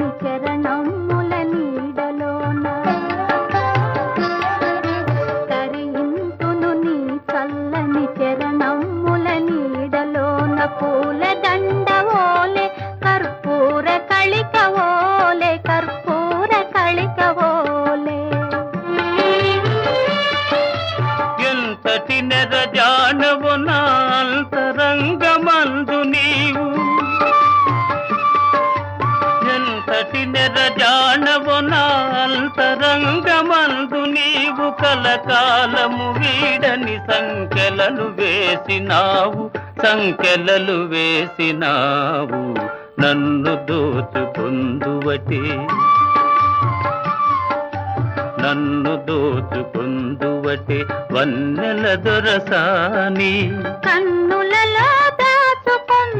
చల్లని చరణముల నీడలోన తరింతును నీ చల్లని చరణముల నీడలోన పూల దండవోలే కర్పూర కళికవోలే కర్పూర కళికవోలే ఎంతటి నెరజానవు నా అంతరంగమందు కలటి నెరజానవు నా అంతరంగమందు నీవు కలకాలము వీడని సంకెలలు వేసినావు సంకెలలు వేసినావు నన్ను దోచుకుందువటి. నన్ను దోచుకుందువటి వన్నెల దొరసాని. కన్ను